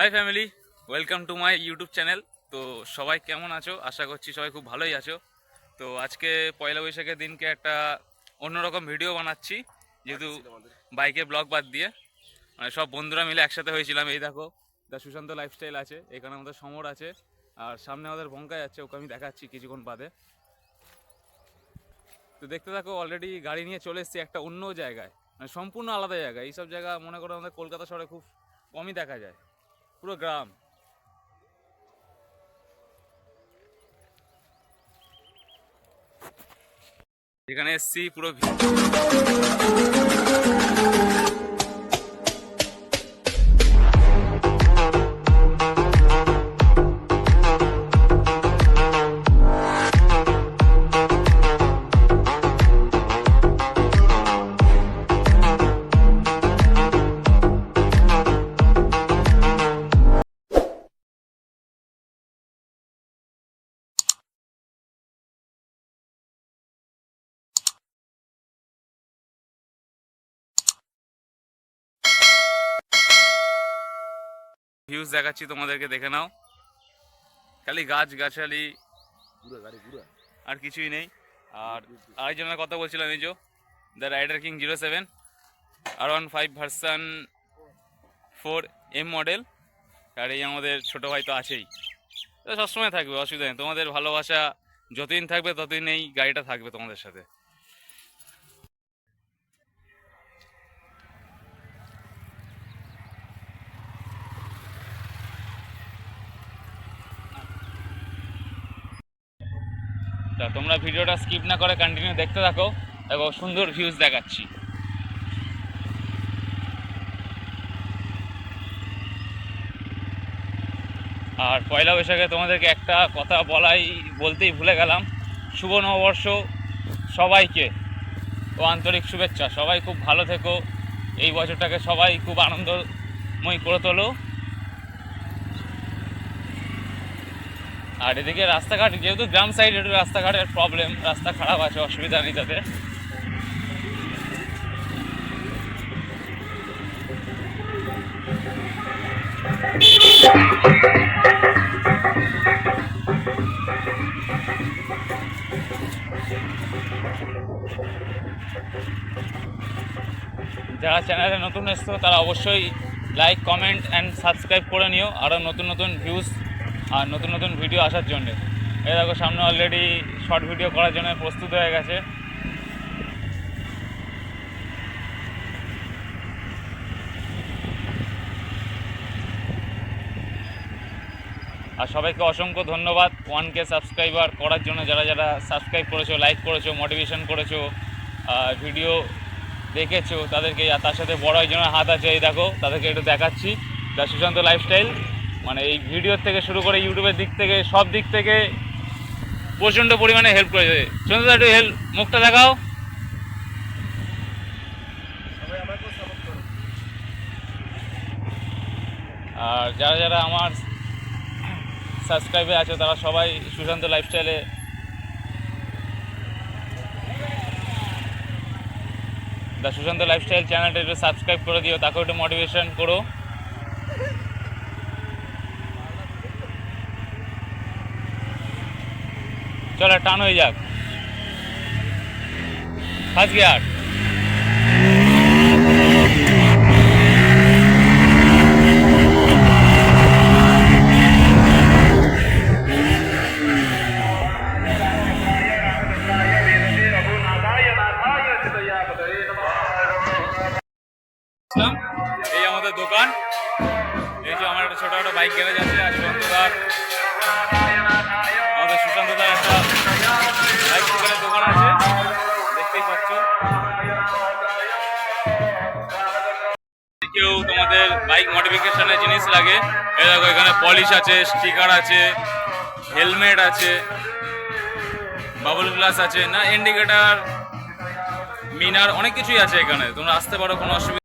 Hi family welcome to my YouTube channel তো সবাই কেমন আছো? আশা করছি সবাই খুব ভালোই আছো। তো আজকে পয়লা বৈশাখের দিনকে একটা অন্যরকম ভিডিও বানাচ্ছি যেহেতু বাইকে ব্লগ বাদ দিয়ে। মানে সব বন্ধুরা মিলে একসাথে হয়েছিলাম। এই দেখো দা সুশান্ত লাইফস্টাইল আছে এখানে আমাদের সমর আছে আর সামনে আমাদের বঙ্কা যাচ্ছে ওকে আমি দেখাচ্ছি কিছুক্ষণ বাদে। তো দেখতে থাকো অলরেডি গাড়ি নিয়ে চলে এসেছি একটা অন্য জায়গায়। মানে সম্পূর্ণ আলাদা জায়গা। এইসব জায়গা মনে করো আমাদের কলকাতা শহরে খুব কমই দেখা যায়। পুরো গ্রাম। এখানে এসছি পুরো ভিউজ দেখাচ্ছি, তোমাদেরকে দেখে নাও। খালি গাছ, গাছালি। আর কিছুই নেই। আর আরেকজনের কথা বলছিলাম, এই যে the rider king zero seven R one five version four M model আর এই আমাদের ছোটো ভাই তো আছেই। সবসময় থাকবে, অসুবিধা নেই। তোমাদের ভালোবাসা যতদিন থাকবে, ততদিন এই গাড়িটা থাকবে তোমাদের সাথে। তা তোমরা ভিডিওটা স্কিপ না করে কন্টিনিউ দেখতে থাকো। এবং সুন্দর ভিউজ দেখাচ্ছি। আর পয়লা বৈশাখে তোমাদেরকে একটা কথা বলাই, বলতেই ভুলে গেলাম। শুভ নববর্ষ সবাইকে ও আন্তরিক শুভেচ্ছা। সবাই খুব ভালো থেকো। এই বছরটাকে সবাই খুব আনন্দময় করে তোলো। আর এদিকে রাস্তাঘাট, যেহেতু গ্রাম সাইড একটু রাস্তাঘাটের প্রবলেম রাস্তা খারাপ আছে, অসুবিধা নেই তাদের যারা চ্যানেলে নতুন এসছো, তারা অবশ্যই লাইক কমেন্ট অ্যান্ড সাবস্ক্রাইব করে নিও। আরও নতুন নতুন ভিউজ আর নতুন নতুন ভিডিও আসার জন্যে। এই দেখো, সামনে অলরেডি শর্ট ভিডিও করার জন্য প্রস্তুত হয়ে গেছে। আর সবাইকে অসংখ্য ধন্যবাদ। ওয়ান কে সাবস্ক্রাইবার করার জন্য যারা যারা সাবস্ক্রাইব করেছ লাইক করেছ মোটিভেশন করেছ ভিডিও দেখেছ, তাদেরকে, আর তার সাথে বড় একজনের হাত আছে, এই দেখো, তাদেরকে একটু দেখাচ্ছি। দ্য সুশান্ত লাইফস্টাইল মানে এই ভিডিওর থেকে শুরু করে ইউটিউবের দিক থেকে, সব দিক থেকে প্রচণ্ড পরিমাণে হেল্প করেছে। সুশান্ত একটু হেল্প মুখটা দেখাও। করো আর যারা যারা আমার সাবস্ক্রাইবে আছে, তারা সবাই সুশান্ত লাইফস্টাইলে দ্য সুশান্ত লাইফস্টাইল চ্যানেলটা একটু সাবস্ক্রাইব করে দিও, তাকেও একটু মোটিভেশন করো। চলো টান হয়ে যাক। First gear. এই আমাদের দোকান। এই যে আমার একটা ছোট একটা বাইক গ্যারেজ আছে আর সুশান্তদার বাইক দোকানের দোকান আছে দেখতেই পাচ্ছ কেউ তোমাদের বাইক মডিফিকেশনের জিনিস লাগে দেখো এখানে পলিশ আছে স্টিকার আছে হেলমেট আছে বাবল গ্লাস আছে না ইন্ডিকেটার মিনার অনেক কিছুই আছে এখানে। তোমরা আসতে পারো, কোনো অসুবিধা